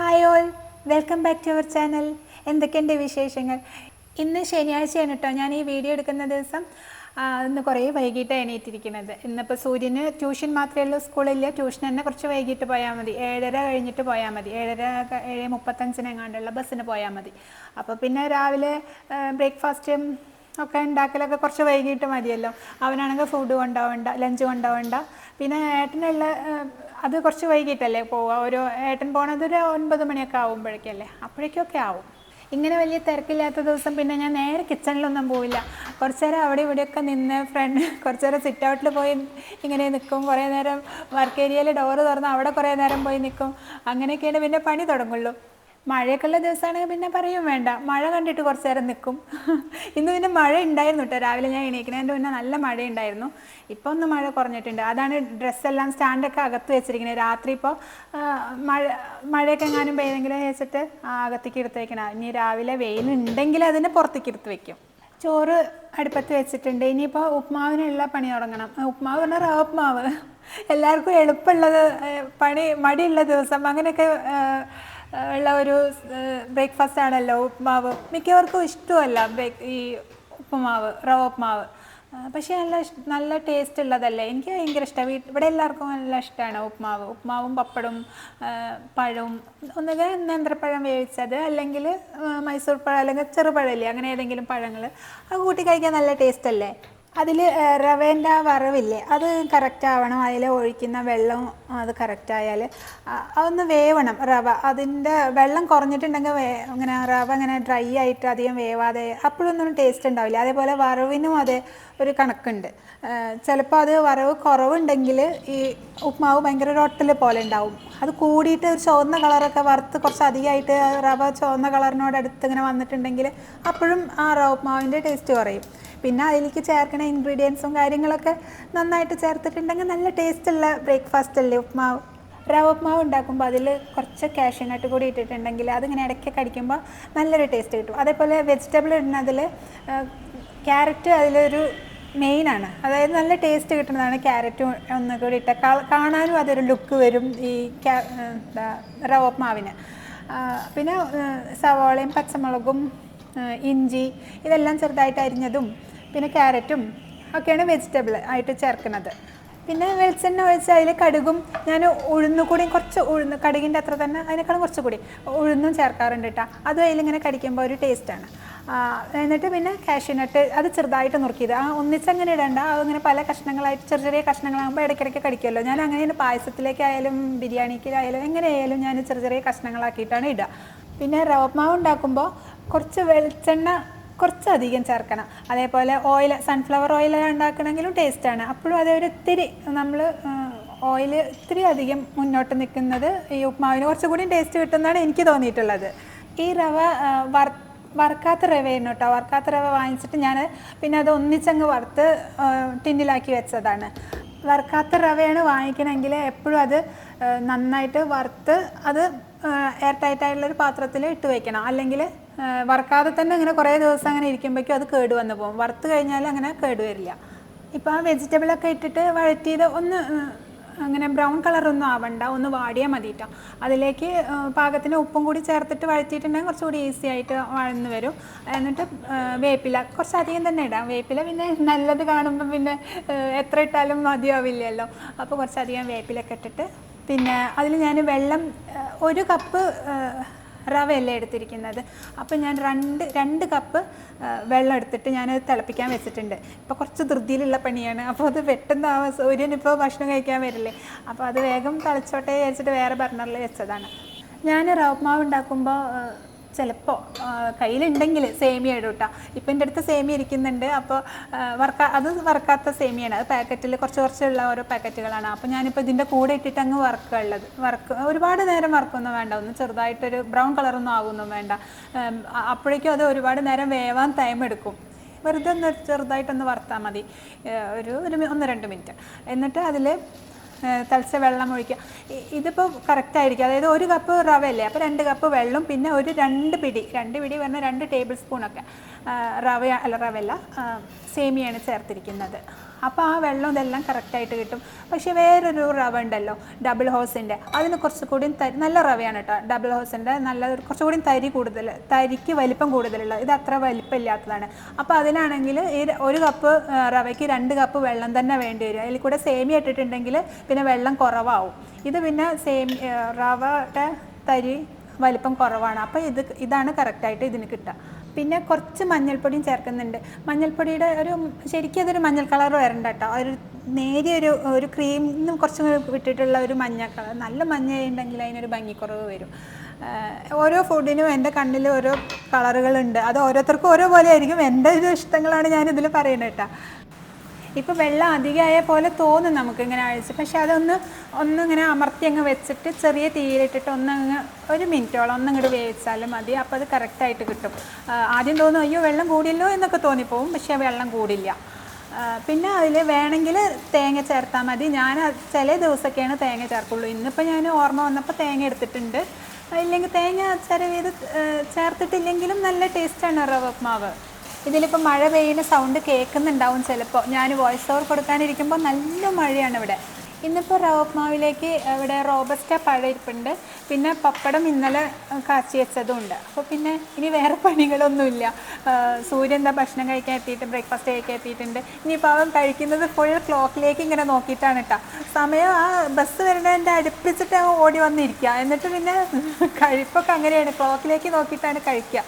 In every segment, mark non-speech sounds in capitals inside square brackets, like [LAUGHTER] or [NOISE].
Hi all welcome back to our channel എന്തൊക്കെയുണ്ട് വിശേഷങ്ങൾ? ഇന്ന് ശനിയാഴ്ചയാണ് കേട്ടോ ഞാൻ ഈ വീഡിയോ എടുക്കുന്ന ദിവസം ഇന്ന് കുറേ വൈകിട്ടാണ് എണീറ്റിരിക്കുന്നത്. ഇന്നിപ്പോൾ സൂര്യന് ട്യൂഷൻ മാത്രമേ ഉള്ളൂ സ്കൂളില്ല. ട്യൂഷൻ തന്നെ കുറച്ച് വൈകിട്ട് പോയാൽ മതി. ഏഴര കഴിഞ്ഞിട്ട് പോയാൽ മതി. ഏഴര ഏഴ് മുപ്പത്തഞ്ചിന് എങ്ങാണ്ടുള്ള ബസ്സിന് പോയാൽ മതി. അപ്പോൾ പിന്നെ രാവിലെ ബ്രേക്ക്ഫാസ്റ്റും ഒക്കെ ഉണ്ടാക്കലൊക്കെ കുറച്ച് വൈകിട്ട് മതിയല്ലോ. അവനാണെങ്കിൽ ഫുഡ് കൊണ്ടുപോകണ്ട ലഞ്ച് കൊണ്ടുപോകണ്ട പിന്നെ ഏട്ടനുള്ള അത് കുറച്ച് വൈകിട്ടല്ലേ പോവുക? ഒരു ഏട്ടൻ പോണത് ഒരു ഒൻപത് മണിയൊക്കെ ആവുമ്പോഴേക്കല്ലേ? അപ്പോഴേക്കൊക്കെ ആവും. ഇങ്ങനെ വലിയ തിരക്കില്ലാത്ത ദിവസം പിന്നെ ഞാൻ നേരെ കിച്ചണിലൊന്നും പോവില്ല. കുറച്ച് നേരം അവിടെ ഇവിടെയൊക്കെ നിന്ന് ഫ്രണ്ട് കുറച്ച് നേരം സിറ്റ് ഔട്ടിൽ പോയി ഇങ്ങനെ നിൽക്കും കുറേ നേരം വർക്ക് ഏരിയയിൽ ഡോറ് തുറന്ന് അവിടെ കുറേ നേരം പോയി നിൽക്കും അങ്ങനെയൊക്കെയാണ് പിന്നെ പണി തുടങ്ങുള്ളൂ. മഴയൊക്കെ ഉള്ള ദിവസമാണെങ്കിൽ പിന്നെ പറയും വേണ്ട. മഴ കണ്ടിട്ട് കുറച്ച് നേരം നിൽക്കും ഇന്ന് പിന്നെ മഴ ഉണ്ടായിരുന്നു കേട്ടോ രാവിലെ ഞാൻ എണീക്കുന്നതിന്റെ മുന്നേ നല്ല മഴ ഉണ്ടായിരുന്നു ഇപ്പോൾ ഒന്ന് മഴ കുറഞ്ഞിട്ടുണ്ട്. അതാണ് ഡ്രസ്സെല്ലാം സ്റ്റാൻഡൊക്കെ അകത്ത് വെച്ചിരിക്കുന്നത് രാത്രി ഇപ്പോൾ മഴ മഴയൊക്കെ എങ്ങാനും പെയ്തെങ്കിലും വെച്ചിട്ട് അകത്തേക്ക് എടുത്ത് വെക്കണം ഇനി രാവിലെ വെയിലുണ്ടെങ്കിൽ അതിനെ പുറത്തേക്ക് എടുത്ത് വെക്കും. ചോറ് അടുപ്പത്ത് വെച്ചിട്ടുണ്ട്. ഇനിയിപ്പോൾ ഉപ്മാവിനുള്ള പണി തുടങ്ങണം. ഉപ്മാവ് പറഞ്ഞാൽ റവ ഉപ്മാവ്. എല്ലാവർക്കും എളുപ്പമുള്ളത് പണി മടിയുള്ള ദിവസം. അങ്ങനെയൊക്കെ ഉള്ള ഒരു ബ്രേക്ക്ഫാസ്റ്റ് ആണല്ലോ ഉപ്മാവ്. മിക്കവർക്കും ഇഷ്ടമല്ല ഈ ഉപ്പുമാവ് റവ ഉപ്മാവ്. പക്ഷേ നല്ല നല്ല ടേസ്റ്റ് ഉള്ളതല്ലേ. എനിക്ക് ഭയങ്കര ഇഷ്ടമാണ് ഇവിടെ എല്ലാവർക്കും നല്ല ഇഷ്ടമാണ് ഉപ്മാവ്. ഉപ്മാവും പപ്പടും പഴവും. ഒന്നുകിൽ നേന്ത്രപ്പഴം വേവിച്ചത് അല്ലെങ്കിൽ മൈസൂർ പഴം അല്ലെങ്കിൽ ചെറുപഴമില്ലേ അങ്ങനെ ഏതെങ്കിലും പഴങ്ങൾ. അത് കൂട്ടി കഴിക്കാൻ നല്ല ടേസ്റ്റ് അല്ലേ? അതിൽ റവേന്റെ വറവില്ലേ അത് കറക്റ്റ് ആവണം. അതിൽ ഒഴിക്കുന്ന വെള്ളം അത് കറക്റ്റ് ആയാൽ അതൊന്ന് വേവണം റവ. അതിന്റെ വെള്ളം കുറഞ്ഞിട്ടുണ്ടെങ്കിൽ വേ ഇങ്ങനെ റവ ഇങ്ങനെ ഡ്രൈ ആയിട്ട് അധികം വേവാതെ അപ്പോഴൊന്നും ടേസ്റ്റ് ഉണ്ടാവില്ല. അതേപോലെ വറവിനും അതേ ഒരു കണക്കുണ്ട്. ചിലപ്പോൾ അത് വരവ് കുറവുണ്ടെങ്കിൽ ഈ ഉപ്മാവ് ഭയങ്കര ഒരു പോലെ ഉണ്ടാവും. അത് കൂടിയിട്ട് ഒരു ചുവന്ന കളറൊക്കെ വറുത്ത് കുറച്ച് അധികമായിട്ട് റവ ചുവന്ന കളറിനോട് അടുത്ത് ഇങ്ങനെ വന്നിട്ടുണ്ടെങ്കിൽ അപ്പോഴും ആ റവ ഉപ്മാവിന്റെ ടേസ്റ്റ് കുറയും. പിന്നെ അതിലേക്ക് ചേർക്കുന്ന ഇൻഗ്രീഡിയൻസും കാര്യങ്ങളൊക്കെ നന്നായിട്ട് ചേർത്തിട്ടുണ്ടെങ്കിൽ നല്ല ടേസ്റ്റുള്ള ബ്രേക്ക്ഫാസ്റ്റ് അല്ലേ ഉപ്മാവ്? റവ ഉപ്മാവ് ഉണ്ടാക്കുമ്പോൾ അതിൽ കുറച്ച് കാഷ്യനട്ട് കൂടി ഇട്ടിട്ടുണ്ടെങ്കിൽ അതിങ്ങനെ ഇടയ്ക്ക് കടിക്കുമ്പോൾ നല്ലൊരു ടേസ്റ്റ് കിട്ടും. അതേപോലെ വെജിറ്റബിൾ ഇടുന്നതിൽ ക്യാരറ്റ് അതിലൊരു മെയിനാണ്. അതായത് നല്ല ടേസ്റ്റ് കിട്ടുന്നതാണ് ക്യാരറ്റും ഒന്നും കൂടി ഇട്ട. കാണാനും അതൊരു ലുക്ക് വരും ഈ എന്താ റവ ഉപ്മാവിന് പിന്നെ സവാളയും പച്ചമുളകും ഇഞ്ചി ഇതെല്ലാം ചെറുതായിട്ട് അരിഞ്ഞതും പിന്നെ ക്യാരറ്റും ഒക്കെയാണ് വെജിറ്റബിൾ ആയിട്ട് ചേർക്കുന്നത്. പിന്നെ വെളിച്ചെണ്ണ ഒഴിച്ച് അതിൽ കടുകും ഞാൻ ഉഴുന്നു കൂടി കുറച്ച് ഉഴുന്ന് കടുകിന്റെ അത്ര തന്നെ അതിനേക്കാളും കുറച്ച് കൂടി ഉഴുന്നും ചേർക്കാറുണ്ട് കേട്ടോ അതും അതിലിങ്ങനെ കടിക്കുമ്പോൾ ഒരു ടേസ്റ്റാണ് എന്നിട്ട് പിന്നെ കാഷ്യൂനട്ട് അത് ചെറുതായിട്ട് നുറുക്കിയത്. ആ ഒന്നിച്ചങ്ങനെ ഇടണ്ട. അങ്ങനെ പല കഷ്ണങ്ങളായിട്ട് ചെറിയ ചെറിയ കഷ്ണങ്ങളാകുമ്പോൾ ഇടയ്ക്കിടയ്ക്ക് കടിക്കുമല്ലോ ഞാൻ അങ്ങനെ പായസത്തിലേക്കായാലും ബിരിയാണിക്കായാലും എങ്ങനെയായാലും ഞാൻ ചെറിയ ചെറിയ കഷ്ണങ്ങളാക്കിയിട്ടാണ് ഇടുക പിന്നെ റവമാവ് ഉണ്ടാക്കുമ്പോൾ കുറച്ച് വെളിച്ചെണ്ണ കുറച്ചധികം ചേർക്കണം. അതേപോലെ ഓയിൽ സൺഫ്ലവർ ഓയിൽ ഉണ്ടാക്കണമെങ്കിലും ടേസ്റ്റാണ് അപ്പോഴും അതേ ഒരു ഇത്തിരി നമ്മൾ ഓയിൽ ഇത്തിരി അധികം മുന്നോട്ട് നിൽക്കുന്നത് ഈ ഉപ്മാവിന് കുറച്ചുകൂടി ടേസ്റ്റ് കിട്ടുന്നതാണ് എനിക്ക് തോന്നിയിട്ടുള്ളത്. ഈ റവ വർ വറുക്കാത്ത റവയാണ് കേട്ടോ വറുക്കാത്ത റവ വാങ്ങിച്ചിട്ട് ഞാൻ പിന്നെ അത് ഒന്നിച്ചങ്ങ് വറുത്ത് ടിന്നിലാക്കി വെച്ചതാണ്. വറുക്കാത്ത റവയാണ് വാങ്ങിക്കണമെങ്കിൽ എപ്പോഴും അത് നന്നായിട്ട് വറുത്ത് അത് എയർ ടൈറ്റ് ആയിട്ടുള്ളൊരു പാത്രത്തിൽ ഇട്ട് വയ്ക്കണം അല്ലെങ്കിൽ വറുക്കാതെ തന്നെ അങ്ങനെ കുറേ ദിവസം അങ്ങനെ ഇരിക്കുമ്പോഴേക്കും അത് കേട് വന്നു പോകും. വറുത്ത് കഴിഞ്ഞാൽ അങ്ങനെ കേട് വരില്ല. ഇപ്പോൾ ആ വെജിറ്റബിളൊക്കെ ഇട്ടിട്ട് വഴറ്റിയത് ഒന്ന് അങ്ങനെ ബ്രൗൺ കളറൊന്നും ആവണ്ട ഒന്ന് വാടിയാൽ മതി കേട്ടോ അതിലേക്ക് പാകത്തിന് ഉപ്പും കൂടി ചേർത്തിട്ട് വഴറ്റിയിട്ടുണ്ടെങ്കിൽ കുറച്ചുകൂടി ഈസി ആയിട്ട് വഴന്ന് വരും. എന്നിട്ട് വേപ്പില കുറച്ചധികം തന്നെ ഇടാം. വേപ്പില പിന്നെ നല്ലത് കാണുമ്പോൾ പിന്നെ എത്ര ഇട്ടാലും മതിയാവില്ലല്ലോ. അപ്പോൾ കുറച്ചധികം വേപ്പിലൊക്കെ ഇട്ടിട്ട് പിന്നെ അതിൽ ഞാൻ വെള്ളം ഒരു കപ്പ് റവയല്ലേ എടുത്തിരിക്കുന്നത്. അപ്പോൾ ഞാൻ രണ്ട് രണ്ട് കപ്പ് വെള്ളം എടുത്തിട്ട് ഞാൻ തിളപ്പിക്കാൻ വെച്ചിട്ടുണ്ട്. ഇപ്പോൾ കുറച്ച് ധൃതിയിലുള്ള പണിയാണ്. അപ്പോൾ അത് പെട്ടെന്ന് ആ സൂര്യനിപ്പോൾ ഭക്ഷണം കഴിക്കാൻ വരില്ലേ. അപ്പോൾ അത് വേഗം തിളച്ചോട്ടെ വിചാരിച്ചിട്ട് വേറെ ബർണറിൽ വെച്ചതാണ്. ഞാൻ റവ്മാവ് ഉണ്ടാക്കുമ്പോൾ ചിലപ്പോൾ കയ്യിലുണ്ടെങ്കിൽ സേമിയ ഇടും കേട്ടോ ഇപ്പം എന്റെ അടുത്ത് സേമിയ ഇരിക്കുന്നുണ്ട്. അപ്പോൾ വർക്ക അത് വർക്കാത്ത സേമിയാണ്. അത് പാക്കറ്റിൽ കുറച്ച് കുറച്ചുള്ള ഓരോ പാക്കറ്റുകളാണ്. അപ്പോൾ ഞാനിപ്പോൾ ഇതിന്റെ കൂടെ ഇട്ടിട്ട് അങ്ങ് വറുക്കുക ഉള്ളത് വറുക്ക് ഒരുപാട് നേരം വറക്കൊന്നും വേണ്ട. ഒന്ന് ചെറുതായിട്ടൊരു ബ്രൗൺ കളറൊന്നും ആകുമൊന്നും വേണ്ട. അപ്പോഴേക്കും അത് ഒരുപാട് നേരം വേവാൻ ടൈം എടുക്കും. വെറുതെ ഒന്ന് ചെറുതായിട്ടൊന്ന് വറുത്താൽ മതി. ഒരു ഒരു ഒന്ന് രണ്ട് മിനിറ്റ്. എന്നിട്ട് അതിൽ തളിച്ച വെള്ളം ഒഴിക്കുക. ഇതിപ്പോൾ കറക്റ്റ് ആയിരിക്കും. അതായത് ഒരു കപ്പ് റവ അല്ലേ? അപ്പോൾ രണ്ട് കപ്പ് വെള്ളം പിന്നെ ഒരു രണ്ട് പിടി രണ്ട് പിടി പറഞ്ഞാൽ രണ്ട് ടേബിൾ സ്പൂണൊക്കെ റവ അല്ല റവയല്ല സേമിയാണ് ചേർത്തിരിക്കുന്നത്. അപ്പോൾ ആ വെള്ളം ഇതെല്ലാം കറക്റ്റായിട്ട് കിട്ടും. പക്ഷേ വേറൊരു റവ ഉണ്ടല്ലോ ഡബിൾ ഹോസിന്റെ അതിന് കുറച്ചുകൂടി തരി നല്ല റവയാണ് കേട്ടോ ഡബിൾ ഹോസിന്റെ നല്ല കുറച്ചുകൂടി തരി കൂടുതൽ തരിക്ക് വലിപ്പം കൂടുതലുള്ള ഇത് അത്ര വലിപ്പം ഇല്ലാത്തതാണ് അപ്പോൾ അതിനാണെങ്കിൽ ഈ ഒരു കപ്പ് റവയ്ക്ക് രണ്ട് കപ്പ് വെള്ളം തന്നെ വേണ്ടി വരും. അതിൽ കൂടെ സേമിയ ഇട്ടിട്ടുണ്ടെങ്കിൽ പിന്നെ വെള്ളം കുറവാവും. ഇത് പിന്നെ സേമി റവയുടെ തരി വലിപ്പം കുറവാണ്. അപ്പോൾ ഇത് ഇതാണ് കറക്റ്റായിട്ട് ഇതിന് കിട്ടുക. പിന്നെ കുറച്ച് മഞ്ഞൾപ്പൊടിയും ചേർക്കുന്നുണ്ട്. മഞ്ഞൾപ്പൊടിയുടെ ഒരു ശരിക്കും അതൊരു മഞ്ഞൾ കളർ വരണ്ട കേട്ടോ. ഒരു നേരിയൊരു ഒരു ക്രീമിനും കുറച്ചും വിട്ടിട്ടുള്ള ഒരു മഞ്ഞ കളർ. നല്ല മഞ്ഞ ഉണ്ടെങ്കിൽ അതിനൊരു ഭംഗിക്കുറവ് വരും. ഓരോ ഫുഡിനും എന്റെ കണ്ണിൽ ഓരോ കളറുകളുണ്ട്. അത് ഓരോരുത്തർക്കും ഓരോ പോലെ ആയിരിക്കും. എന്റെ ഒരു ഇഷ്ടങ്ങളാണ് ഞാൻ ഇതിൽ പറയുന്നത് കേട്ടോ. ഇപ്പോൾ വെള്ളം അധികമായ പോലെ തോന്നും നമുക്ക് ഇങ്ങനെ അഴിച്ച്. പക്ഷെ അതൊന്ന് ഒന്നിങ്ങനെ അമർത്തി അങ്ങ് വെച്ചിട്ട് ചെറിയ തീയിലിട്ടിട്ട് ഒന്നങ്ങ് ഒരു മിനിറ്റോളം ഒന്നിങ്ങോട്ട് വേവിച്ചാലും മതി. അപ്പോൾ അത് കറക്റ്റായിട്ട് കിട്ടും. ആദ്യം തോന്നും അയ്യോ വെള്ളം കൂടിയല്ലോ എന്നൊക്കെ തോന്നിപ്പോവും. പക്ഷേ വെള്ളം കൂടില്ല. പിന്നെ അതിൽ വേണമെങ്കിൽ തേങ്ങ ചേർത്താൽ മതി. ഞാൻ ചില ദിവസമൊക്കെയാണ് തേങ്ങ ചേർക്കുള്ളൂ. ഇന്നിപ്പോൾ ഞാൻ ഓർമ്മ വന്നപ്പോൾ തേങ്ങ എടുത്തിട്ടുണ്ട്. ഇല്ലെങ്കിൽ തേങ്ങ ചിരവിയത് ചേർത്തിട്ടില്ലെങ്കിലും നല്ല ടേസ്റ്റാണ് റവ ഉപ്മാവ്. ഇതിലിപ്പോൾ മഴ പെയ്യുന്ന സൗണ്ട് കേൾക്കുന്നുണ്ടാവും ചിലപ്പോൾ ഞാൻ വോയിസ് ഓവർ കൊടുക്കാനിരിക്കുമ്പോൾ നല്ല മഴയാണ് ഇവിടെ ഇന്നിപ്പോൾ റവപ്മാവിലേക്ക് ഇവിടെ റോബസ്റ്റ പഴയിരിപ്പുണ്ട്. പിന്നെ പപ്പടം ഇന്നലെ കാച്ചി വെച്ചതും ഉണ്ട്. അപ്പോൾ പിന്നെ ഇനി വേറെ പണികളൊന്നുമില്ല. സൂര്യൻ എന്താ ഭക്ഷണം കഴിക്കാൻ എത്തിയിട്ട് ബ്രേക്ക്ഫാസ്റ്റ് കഴിക്കാൻ എത്തിയിട്ടുണ്ട്. ഇനിയിപ്പോൾ അവൻ കഴിക്കുന്നത് ഫുൾ ക്ലോക്കിലേക്ക് ഇങ്ങനെ നോക്കിയിട്ടാണ് കേട്ടോ സമയം ആ ബസ് വരുന്നതിന്റെ അടുപ്പിച്ചിട്ട് ഓടി വന്നിരിക്കുക എന്നിട്ട് പിന്നെ കഴിപ്പൊക്കെ അങ്ങനെയാണ് ക്ലോക്കിലേക്ക് നോക്കിയിട്ടാണ് കഴിക്കുക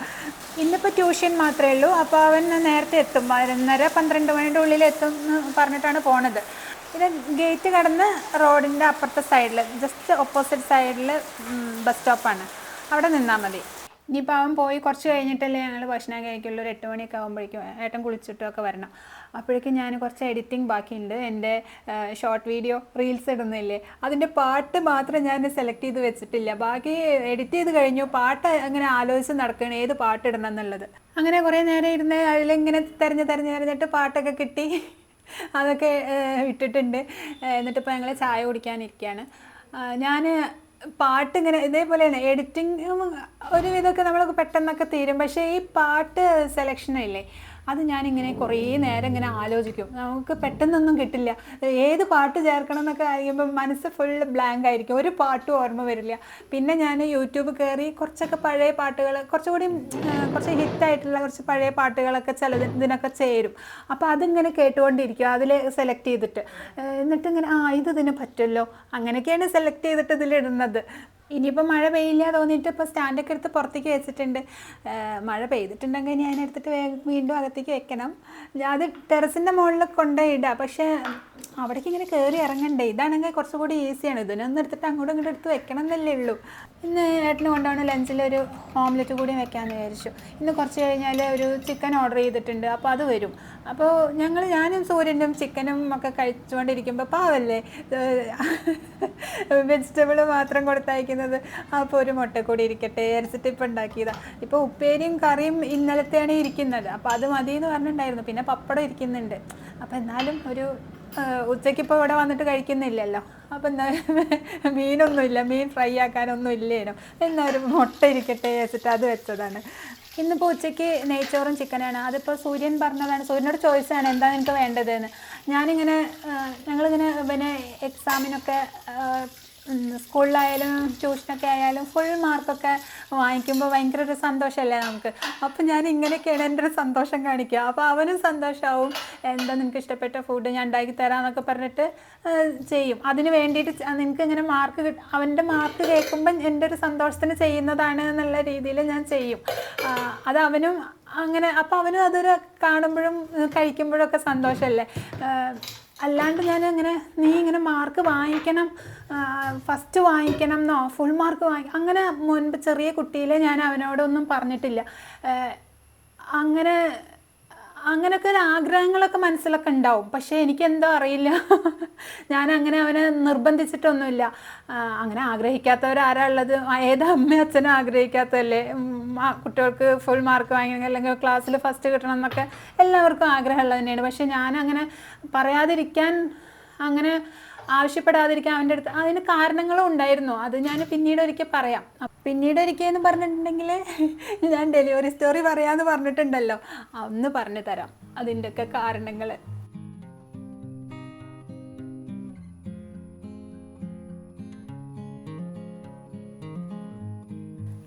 ഇന്നിപ്പോൾ ട്യൂഷൻ മാത്രമേ ഉള്ളൂ. അപ്പോൾ അവൻ നേരത്തെ എത്തും. പതിനൊന്നര പന്ത്രണ്ട് മണിയുടെ ഉള്ളിൽ എത്തും എന്ന് പറഞ്ഞിട്ടാണ് പോണത്. ഇത് ഗേറ്റ് കടന്ന് റോഡിന്റെ അപ്പുറത്തെ സൈഡിൽ ജസ്റ്റ് ഓപ്പോസിറ്റ് സൈഡിൽ ബസ് സ്റ്റോപ്പാണ് അവിടെ നിന്നാൽ മതി. ഇനിയിപ്പോൾ അവൻ പോയി കുറച്ച് കഴിഞ്ഞിട്ടല്ലേ ഞങ്ങൾ ഭക്ഷണം കഴിക്കുള്ളൂ. ഒരു എട്ട് മണിയൊക്കെ ആകുമ്പോഴേക്കും ഏട്ടൻ കുളിച്ചിട്ടൊക്കെ വരണം. അപ്പോഴേക്കും ഞാൻ കുറച്ച് എഡിറ്റിംഗ് ബാക്കിയുണ്ട്. എന്റെ ഷോർട്ട് വീഡിയോ റീൽസ് ഇടുന്നില്ലേ? അതിന്റെ പാട്ട് മാത്രം ഞാൻ സെലക്ട് ചെയ്ത് വെച്ചിട്ടില്ല. ബാക്കി എഡിറ്റ് ചെയ്ത് കഴിഞ്ഞു. പാട്ട് അങ്ങനെ ആലോചിച്ച് നടക്കുകയാണ് ഏത് പാട്ട് ഇടണം എന്നുള്ളത്. അങ്ങനെ കുറേ നേരം ഇരുന്ന് അതിലിങ്ങനെ തിരഞ്ഞ് തിരഞ്ഞ് തിരഞ്ഞിട്ട് പാട്ടൊക്കെ കിട്ടി. അതൊക്കെ ഇട്ടിട്ടുണ്ട്. എന്നിട്ടിപ്പോൾ ഞങ്ങൾ ചായ കുടിക്കാനിരിക്കുകയാണ് ഞാൻ പാട്ട് ഇങ്ങനെ ഇതേപോലെയാണ് എഡിറ്റിംഗ് ഒരു വിധമൊക്കെ നമ്മൾ പെട്ടെന്നൊക്കെ തീരും. പക്ഷേ ഈ പാട്ട് സെലക്ഷൻ ഇല്ലേ അത് ഞാനിങ്ങനെ കുറേ നേരം ഇങ്ങനെ ആലോചിക്കും. നമുക്ക് പെട്ടെന്നൊന്നും കിട്ടില്ല. ഏത് പാട്ട് ചേർക്കണം എന്നൊക്കെ അറിയുമ്പോൾ മനസ്സ് ഫുൾ ബ്ലാങ്ക് ആയിരിക്കും. ഒരു പാട്ടും ഓർമ്മ വരില്ല. പിന്നെ ഞാൻ യൂട്യൂബ് കയറി കുറച്ചൊക്കെ പഴയ പാട്ടുകൾ കുറച്ചുകൂടി കുറച്ച് ഹിറ്റായിട്ടുള്ള കുറച്ച് പഴയ പാട്ടുകളൊക്കെ ചില ഇതിനൊക്കെ ചേരും. അപ്പോൾ അതിങ്ങനെ കേട്ടുകൊണ്ടിരിക്കും. അതിൽ സെലക്ട് ചെയ്തിട്ട്. എന്നിട്ട് ഇങ്ങനെ ആ ഇത് ഇതിന് പറ്റുമല്ലോ. അങ്ങനെയൊക്കെയാണ് സെലക്ട് ചെയ്തിട്ട് ഇതിലിടുന്നത്. ഇനിയിപ്പോൾ മഴ പെയ്യില്ല തോന്നിയിട്ട് ഇപ്പോൾ സ്റ്റാൻഡൊക്കെ എടുത്ത് പുറത്തേക്ക് വെച്ചിട്ടുണ്ട്. മഴ പെയ്തിട്ടുണ്ടെങ്കിൽ ഞാൻ എടുത്തിട്ട് വേഗം വീണ്ടും അകത്തേക്ക് വെക്കണം. അത് ടെറസിന്റെ മുകളിൽ കൊണ്ടുപോയി ഇടാം. പക്ഷേ അവിടേക്ക് ഇങ്ങനെ കയറി ഇറങ്ങണ്ടേ? ഇതാണെങ്കിൽ കുറച്ചുകൂടി ഈസിയാണ് ഇതിനൊന്നും എടുത്തിട്ട് അങ്ങോട്ടും ഇങ്ങോട്ടും എടുത്ത് വെക്കണം എന്നല്ലേ ഉള്ളൂ. ഇന്ന് ഏട്ടന് കൊണ്ടുപോകണ ഒരു ഓംലെറ്റ് കൂടി വെക്കാമെന്ന് വിചാരിച്ചു. ഇന്ന് കുറച്ച് കഴിഞ്ഞാൽ ഒരു ചിക്കൻ ഓർഡർ ചെയ്തിട്ടുണ്ട്. അപ്പോൾ അത് വരും. അപ്പോൾ ഞങ്ങൾ ഞാനും സൂര്യനും ചിക്കനും ഒക്കെ കഴിച്ചുകൊണ്ടിരിക്കുമ്പോൾ പാവല്ലേ? വെജിറ്റബിൾ മാത്രം കൊടുത്തയക്കുന്നത്. അപ്പോൾ ഒരു മുട്ട കൂടി ഇരിക്കട്ടെ ഇരച്ചിട്ട് ഇപ്പം ഉണ്ടാക്കിയതാണ് ഇപ്പോൾ ഉപ്പേരിയും കറിയും ഇന്നലത്തെയാണ് ഇരിക്കുന്നത്. അപ്പോൾ അത് മതി എന്ന് പറഞ്ഞിട്ടുണ്ടായിരുന്നു. പിന്നെ പപ്പടം ഇരിക്കുന്നുണ്ട്. അപ്പോൾ എന്നാലും ഒരു ഉച്ചയ്ക്ക് ഇപ്പോൾ ഇവിടെ വന്നിട്ട് കഴിക്കുന്നില്ലല്ലോ. അപ്പം എന്താ [LAUGHS] മീനൊന്നുമില്ല. മീൻ ഫ്രൈ ആക്കാനൊന്നും ഇല്ലേനോ. എന്നാൽ ഒരു മുട്ട ഇരിക്കട്ടെ വെച്ചിട്ട് അത് വെച്ചതാണ്. ഇന്നിപ്പോൾ ഉച്ചയ്ക്ക് നെയ്ച്ചോറും ചിക്കനാണ്. അതിപ്പോൾ സൂര്യൻ പറഞ്ഞതാണ്. സൂര്യനോട് ചോയ്സാണ് എന്താ നിനക്ക് വേണ്ടതെന്ന്? ഞാനിങ്ങനെ ഞങ്ങളിങ്ങനെ പിന്നെ എക്സാമിനൊക്കെ സ്കൂളിലായാലും ട്യൂഷനൊക്കെ ആയാലും ഫുൾ മാർക്കൊക്കെ വാങ്ങിക്കുമ്പോൾ ഭയങ്കര ഒരു സന്തോഷമല്ലേ നമുക്ക്? അപ്പോൾ ഞാൻ ഇങ്ങനെയൊക്കെയാണ് എന്റെ ഒരു സന്തോഷം കാണിക്കുക. അപ്പോൾ അവനും സന്തോഷമാവും എന്താ നിനക്ക് ഇഷ്ടപ്പെട്ട ഫുഡ് ഞാൻ ഉണ്ടാക്കി തരാമെന്നൊക്കെ പറഞ്ഞിട്ട് ചെയ്യും. അതിന് വേണ്ടിയിട്ട് നിനക്ക് ഇങ്ങനെ മാർക്ക് കിട്ടും അവന്റെ മാർക്ക് കേൾക്കുമ്പം എന്റെ ഒരു സന്തോഷത്തിന് ചെയ്യുന്നതാണ് എന്നുള്ള രീതിയിൽ ഞാൻ ചെയ്യും. അത് അവനും അങ്ങനെ അപ്പോൾ അവനും അതൊരു കാണുമ്പോഴും ഏഹ്, കഴിക്കുമ്പോഴും ഒക്കെ സന്തോഷമല്ലേ അല്ലാണ്ട് ഞാൻ അങ്ങനെ നീ ഇങ്ങനെ മാർക്ക് വാങ്ങിക്കണം ഫസ്റ്റ് വാങ്ങിക്കണം എന്നോ ഫുൾ മാർക്ക് വാങ്ങി അങ്ങനെ മുൻപ് ചെറിയ കുട്ടിയിലെ ഞാൻ അവനോടൊന്നും പറഞ്ഞിട്ടില്ല. അങ്ങനെ അങ്ങനെയൊക്കെ ഒരു ആഗ്രഹങ്ങളൊക്കെ മനസ്സിലൊക്കെ ഉണ്ടാവും. പക്ഷേ എനിക്കെന്തോ അറിയില്ല. [LAUGHS] ഞാൻ അങ്ങനെ അവനെ നിർബന്ധിച്ചിട്ടൊന്നുമില്ല. അങ്ങനെ ആഗ്രഹിക്കാത്തവരാരാ ഉള്ളത്? ഏത് അമ്മയും അച്ഛനും ആഗ്രഹിക്കാത്തതല്ലേ? കുട്ടികൾക്ക് ഫുൾ മാർക്ക് വാങ്ങിക്കണം അല്ലെങ്കിൽ ക്ലാസ്സിൽ ഫസ്റ്റ് കിട്ടണം എന്നൊക്കെ എല്ലാവർക്കും ആഗ്രഹമുള്ളത് തന്നെയാണ് പക്ഷേ ഞാൻ അങ്ങനെ പറയാതിരിക്കാൻ അങ്ങനെ ആവശ്യപ്പെടാതിരിക്കാൻ അവന്റെ അടുത്ത് അതിന് കാരണങ്ങളും ഉണ്ടായിരുന്നു. അത് ഞാൻ പിന്നീട് ഒരിക്കൽ പറയാം. പിന്നീട് ഒരിക്കൽ എന്ന് പറഞ്ഞിട്ടുണ്ടെങ്കിൽ ഞാൻ ഡെലിവറി സ്റ്റോറി പറയാമെന്ന് പറഞ്ഞിട്ടുണ്ടല്ലോ. അന്ന് പറഞ്ഞു തരാം അതിന്റെയൊക്കെ കാരണങ്ങൾ.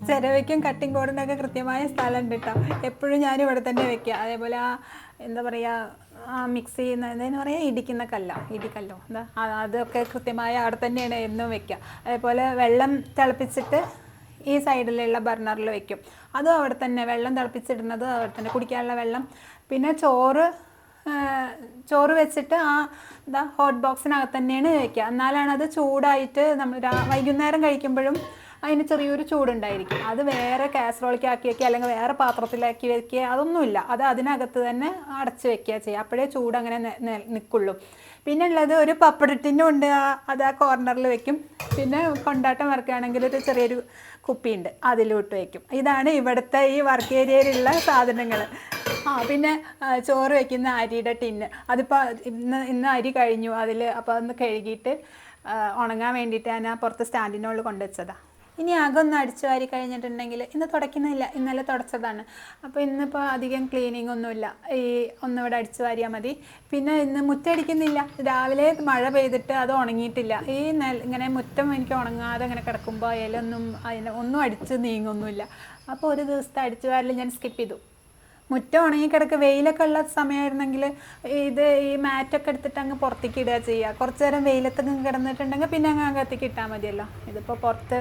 ചിരവയ്ക്കും കട്ടിംഗ് ബോർഡിനൊക്കെ കൃത്യമായ സ്ഥലം ഉണ്ട് കേട്ടോ എപ്പോഴും ഞാൻ ഇവിടെ തന്നെ വെക്കുക അതേപോലെ ആ എന്താ പറയുക മിക്സ് ചെയ്യുന്ന എന്താ പറയുക ഇടിക്കുന്ന കല്ലോ ഇടിക്കല്ലോ എന്താ? അതൊക്കെ കൃത്യമായ അവിടെ തന്നെയാണ് എന്നും വെക്കുക അതേപോലെ വെള്ളം തിളപ്പിച്ചിട്ട് ഈ സൈഡിലുള്ള ബർണറിൽ വെക്കും. അതും അവിടെ തന്നെ വെള്ളം തിളപ്പിച്ചിടുന്നത് അവിടെ തന്നെ കുടിക്കാനുള്ള വെള്ളം. പിന്നെ ചോറ് ചോറ് വെച്ചിട്ട് ആ എന്താ ഹോട്ട് ബോക്സിനകത്ത് തന്നെയാണ് വെക്കുക എന്നാലാണ് അത് ചൂടായിട്ട് നമ്മൾ വൈകുന്നേരം കഴിക്കുമ്പോഴും അതിന് ചെറിയൊരു ചൂടുണ്ടായിരിക്കും. അത് വേറെ കാസറോളിലേക്ക് ആക്കി വെക്കുക അല്ലെങ്കിൽ വേറെ പാത്രത്തിലാക്കി വെക്കുക അതൊന്നുമില്ല. അത് അതിനകത്ത് തന്നെ അടച്ച് വെക്കുക ചെയ്യുക. അപ്പോഴേ ചൂട് അങ്ങനെ നിൽക്കുള്ളൂ പിന്നെ ഉള്ളത് ഒരു പപ്പടത്തിന്റെ ഉണ്ട് അത് ആ കോർണറിൽ വെക്കും. പിന്നെ കൊണ്ടാട്ടം വറുക്കുകയാണെങ്കിൽ ഒരു ചെറിയൊരു കുപ്പിയുണ്ട് അതിലോട്ട് വയ്ക്കും ഇതാണ് ഇവിടുത്തെ ഈ വർക്ക് ഏരിയയിലുള്ള സാധനങ്ങൾ. ആ പിന്നെ ചോറ് വയ്ക്കുന്ന അരിയുടെ ടിന്ന് അതിപ്പോൾ ഇന്ന് ഇന്ന് അരി കഴിഞ്ഞു. അതിൽ അപ്പോൾ ഒന്ന് കഴുകിയിട്ട് ഉണങ്ങാൻ വേണ്ടിയിട്ട് ഞാൻ പുറത്ത് സ്റ്റാൻഡിനുള്ളിൽ കൊണ്ടുവച്ചതാണ് ഇനി അകൊന്ന് അടിച്ചു വാരി കഴിഞ്ഞിട്ടുണ്ടെങ്കിൽ ഇന്ന് തുടയ്ക്കുന്നില്ല ഇന്നലെ തുടച്ചതാണ്. അപ്പോൾ ഇന്നിപ്പോൾ അധികം ക്ലീനിങ് ഒന്നുമില്ല. ഈ ഒന്നുകൂടെ അടിച്ചു വാരിയാൽ മതി. പിന്നെ ഇന്ന് മുറ്റടിക്കുന്നില്ല രാവിലെ മഴ പെയ്തിട്ട് അത് ഉണങ്ങിയിട്ടില്ല. ഈ നെൽ ഇങ്ങനെ മുറ്റം എനിക്ക് ഉണങ്ങാതെ ഇങ്ങനെ കിടക്കുമ്പോൾ ഇലൊന്നും അതിന് ഒന്നും അടിച്ച് നീങ്ങൊന്നുമില്ല. അപ്പോൾ ഒരു ദിവസത്തെ അടിച്ചു വാരൽ ഞാൻ സ്കിപ്പ് ചെയ്തു. മുറ്റം ഉണങ്ങിക്കിടക്ക് വെയിലൊക്കെ ഉള്ള സമയമായിരുന്നെങ്കിൽ ഇത് ഈ മാറ്റൊക്കെ എടുത്തിട്ട് അങ്ങ് പുറത്തേക്ക് ഇടുക ചെയ്യുക. കുറച്ച് നേരം വെയിലത്തൊക്കെ കിടന്നിട്ടുണ്ടെങ്കിൽ പിന്നെ അങ്ങ് അകത്തേക്ക് ഇട്ടാൽ മതിയല്ലോ. ഇതിപ്പോൾ പുറത്ത്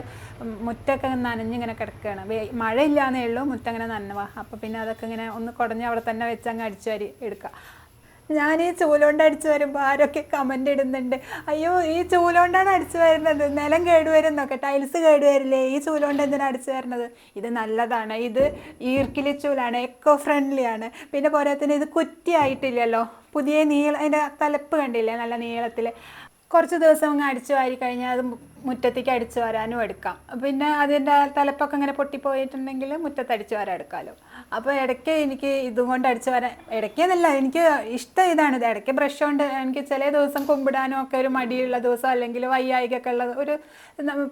മുറ്റമൊക്കെ നനഞ്ഞിങ്ങനെ കിടക്കുകയാണ്. മഴയില്ലാന്നേ ഉള്ളൂ മുറ്റം അങ്ങനെ നനവാ. അപ്പോൾ പിന്നെ അതൊക്കെ ഇങ്ങനെ ഒന്ന് കുടഞ്ഞ് അവിടെ തന്നെ വെച്ച് അങ്ങ് അടിച്ചു എടുക്കുക. ഞാൻ ഈ ചൂലോണ്ട് അടിച്ചു വരുമ്പോൾ ആരൊക്കെ കമന്റ് ഇടുന്നുണ്ട്. അയ്യോ ഈ ചൂലോണ്ടാണ് അടിച്ചു വരുന്നത്. നിലം കേടുവരുന്നൊക്കെ ടൈൽസ് കേടുവരില്ലേ ഈ ചൂലോണ്ട് എന്തിനാണ് അടിച്ചു വരുന്നത്? ഇത് നല്ലതാണ്. ഇത് ഈർക്കിലി ചൂലാണ്. എക്കോ ഫ്രണ്ട്ലിയാണ് പിന്നെ പോരാത്തിന് ഇത് കുറ്റിയായിട്ടില്ലല്ലോ. പുതിയ നീള അതിന്റെ തലപ്പ് കണ്ടില്ലേ? നല്ല നീളത്തിൽ കുറച്ച് ദിവസം അങ്ങ് അടിച്ചു വാരി കഴിഞ്ഞാൽ അത് മുറ്റത്തേക്ക് അടിച്ചു വരാനും എടുക്കാം. പിന്നെ അതിന്റെ തലപ്പൊക്കെ ഇങ്ങനെ പൊട്ടിപ്പോയിട്ടുണ്ടെങ്കിൽ മുറ്റത്ത് അടിച്ചു വരാൻ എടുക്കാമല്ലോ അപ്പോൾ ഇടയ്ക്ക് എനിക്ക് ഇതും കൊണ്ട് അടിച്ചു വരാൻ ഇടയ്ക്കെന്നല്ല എനിക്ക് ഇഷ്ടം ഇതാണ്. ഇത് ഇടയ്ക്ക് ബ്രഷ് കൊണ്ട് എനിക്ക് ചില ദിവസം കുമ്പിടാനും ഒക്കെ ഒരു മടിയുള്ള ദിവസം അല്ലെങ്കിൽ വയ്യായികൊക്കെ ഉള്ള ഒരു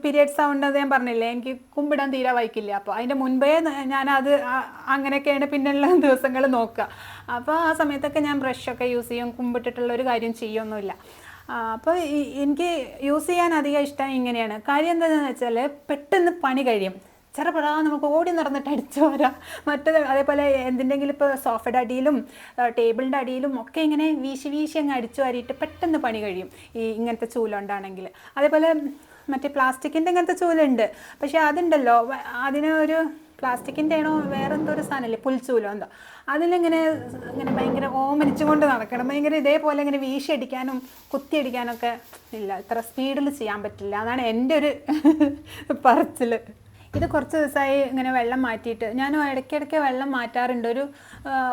പീരിയഡ്സ് ആവേണ്ടത് ഞാൻ പറഞ്ഞില്ലേ എനിക്ക് കുമ്പിടാൻ തീരെ വൈക്കില്ല. അപ്പോൾ അതിന്റെ മുൻപേ ഞാൻ അത് അങ്ങനെയൊക്കെയാണ് പിന്നെയുള്ള ദിവസങ്ങൾ നോക്കുക. അപ്പോൾ ആ സമയത്തൊക്കെ ഞാൻ ബ്രഷൊക്കെ യൂസ് ചെയ്യും കുമ്പിട്ടിട്ടുള്ള ഒരു കാര്യം ചെയ്യൊന്നുമില്ല. അപ്പോൾ എനിക്ക് യൂസ് ചെയ്യാൻ അധികം ഇഷ്ടം ഇങ്ങനെയാണ്. കാര്യം എന്താണെന്ന് വെച്ചാൽ പെട്ടെന്ന് പണി കഴിയും. ചെറുപടാ നമുക്ക് ഓടി നടന്നിട്ട് അടിച്ചു വരാം. മറ്റത് അതേപോലെ എന്തിന്റെങ്കിലും ഇപ്പോൾ സോഫയുടെ അടിയിലും ടേബിളിന്റെ അടിയിലും ഒക്കെ ഇങ്ങനെ വീശി വീശി അങ്ങ് അടിച്ചു വാരിയിട്ട് പെട്ടെന്ന് പണി കഴിയും ഈ ഇങ്ങനത്തെ ചൂലുണ്ടാണെങ്കിൽ. അതേപോലെ മറ്റേ പ്ലാസ്റ്റിക്കിന്റെ ഇങ്ങനത്തെ ചൂലുണ്ട്. പക്ഷേ അതുണ്ടല്ലോ അതിന് ഒരു പ്ലാസ്റ്റിക്കിന്റെ ആണോ വേറെ എന്തോ ഒരു സാധനമല്ലേ പുൽച്ചൂലോ എന്തോ. അതിലിങ്ങനെ ഇങ്ങനെ ഭയങ്കര ഓമനിച്ചുകൊണ്ട് നടക്കണം. ഭയങ്കര ഇതേപോലെ ഇങ്ങനെ വീശി അടിക്കാനും കുത്തി അടിക്കാനൊക്കെ ഇല്ല. ഇത്ര സ്പീഡിൽ ചെയ്യാൻ പറ്റില്ല. അതാണ് എന്റെ ഒരു [LAUGHS] പറച്ചിൽ ഇത് കുറച്ച് ദിവസമായി ഇങ്ങനെ വെള്ളം മാറ്റിയിട്ട് ഞാൻ ഇടയ്ക്കിടയ്ക്ക് വെള്ളം മാറ്റാറുണ്ട്. ഒരു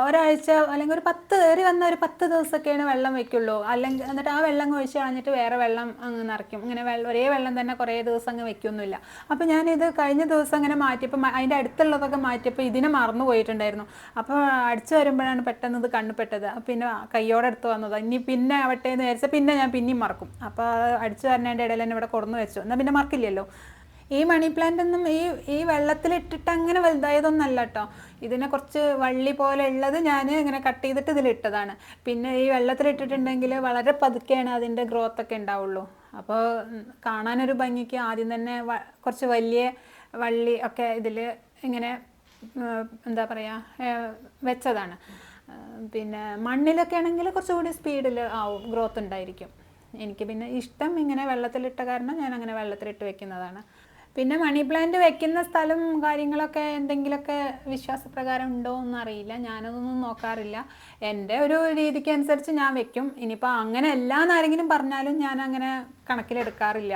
ഒരാഴ്ച അല്ലെങ്കിൽ ഒരു പത്ത് കയറി വന്ന ഒരു പത്ത് ദിവസമൊക്കെയാണ് വെള്ളം വെക്കുള്ളൂ അല്ലെങ്കിൽ എന്നിട്ട് ആ വെള്ളം ഒഴിച്ച് കളഞ്ഞിട്ട് വേറെ വെള്ളം അങ്ങ് നിറയ്ക്കും. ഇങ്ങനെ ഒരേ വെള്ളം തന്നെ കുറേ ദിവസം അങ്ങ് വെക്കൊന്നുമില്ല അപ്പോൾ ഞാനിത് കഴിഞ്ഞ ദിവസം അങ്ങനെ മാറ്റിയപ്പോൾ അതിന്റെ അടുത്തുള്ളതൊക്കെ മാറ്റിയപ്പോൾ ഇതിനെ മറന്നു പോയിട്ടുണ്ടായിരുന്നു. അപ്പോൾ അടിച്ചു വരുമ്പോഴാണ് പെട്ടെന്ന് ഇത് കണ്ണുപെട്ടത് പിന്നെ കയ്യോടെ എടുത്ത് വന്നത്. ഇനി പിന്നെ ആവട്ടെ എന്ന് വിചാരിച്ചാൽ പിന്നെ ഞാൻ പിന്നെയും മറക്കും. അപ്പോൾ അടിച്ചു വരുന്നതിന്റെ ഇടയിൽ തന്നെ ഇവിടെ കൊടുന്ന് വെച്ചു. എന്നാൽ പിന്നെ മറക്കില്ലല്ലോ. ഈ മണി പ്ലാന്റ് ഒന്നും ഈ ഈ വെള്ളത്തിലിട്ടിട്ട് അങ്ങനെ വലുതായതൊന്നല്ല കേട്ടോ ഇതിനെ കുറച്ച് വള്ളി പോലെ ഉള്ളത് ഞാൻ ഇങ്ങനെ കട്ട് ചെയ്തിട്ട് ഇതിലിട്ടതാണ് പിന്നെ ഈ വെള്ളത്തിലിട്ടിട്ടുണ്ടെങ്കിൽ വളരെ പതുക്കെയാണ് അതിന്റെ ഗ്രോത്ത് ഒക്കെ ഉണ്ടാവുള്ളൂ. അപ്പോൾ കാണാനൊരു ഭംഗിക്ക് ആദ്യം തന്നെ കുറച്ച് വലിയ വള്ളി ഒക്കെ ഇതിൽ ഇങ്ങനെ എന്താ പറയുക വെച്ചതാണ്. പിന്നെ മണ്ണിലൊക്കെ ആണെങ്കിൽ കുറച്ചുകൂടി സ്പീഡിൽ ആവും ഗ്രോത്ത് ഉണ്ടായിരിക്കും. എനിക്ക് പിന്നെ ഇഷ്ടം ഇങ്ങനെ വെള്ളത്തിലിട്ട കാരണം ഞാൻ അങ്ങനെ വെള്ളത്തിലിട്ട് വെക്കുന്നതാണ്. പിന്നെ മണി പ്ലാന്റ് വെക്കുന്ന സ്ഥലം കാര്യങ്ങളൊക്കെ എന്തെങ്കിലുമൊക്കെ വിശ്വാസപ്രകാരം ഉണ്ടോ എന്ന് അറിയില്ല. ഞാനതൊന്നും നോക്കാറില്ല. എന്റെ ഒരു രീതിക്ക് അനുസരിച്ച് ഞാൻ വെക്കും. ഇനിയിപ്പോൾ അങ്ങനെ എല്ലാന്ന് ആരെങ്കിലും പറഞ്ഞാലും ഞാൻ അങ്ങനെ കണക്കിലെടുക്കാറില്ല.